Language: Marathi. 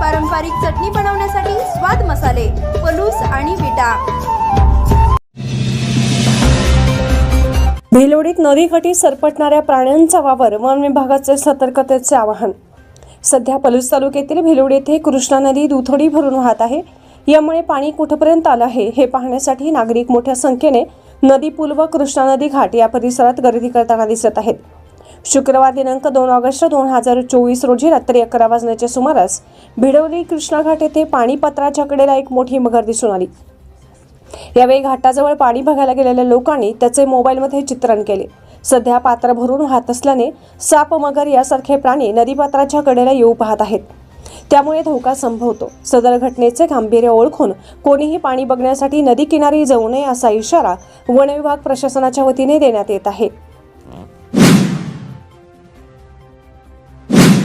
पारंपरिक चटणी बनवण्यासाठी स्वाद मसाले पलूस आणि विटा. भिलोडीत नदीकाठी सरपटणाऱ्या प्राण्यांचा वावर वन विभागाचे सतर्कतेचे आवाहन. सध्या पलूस तालुक्यातील भिलोडी येथे कृष्णा नदी दुथडी भरून वाहत आहे. यामुळे पाणी कुठपर्यंत आलं आहे हे पाहण्यासाठी नागरिक मोठ्या संख्येने नदी पूल व कृष्णा नदी घाट या परिसरात गर्दी करताना दिसत आहेत. शुक्रवार दिनांक दोन ऑगस्ट दोन हजार चोवीस रोजी रात्री अकरा वाजण्याच्या सुमारास भिडवली कृष्णा घाट येथे पाणीपत्राच्या कडेला एक मोठी मगर दिसून आली. यावेळी घाटाजवळ पाणी बघायला गेलेल्या लोकांनी त्याचे मोबाईलमध्ये चित्रण केले. सध्या पात्र भरून वाहत असल्याने साप मगर यासारखे प्राणी नदीपात्राच्या कडेला येऊ पाहत आहेत. त्यामुळे धोका संभवतो. सदर घटनेचे गांभीर्य ओळखून कोणीही पाणी बघण्यासाठी नदी किनारी जाऊ नये असा इशारा वनविभाग प्रशासनाच्या वतीने देण्यात येत आहे.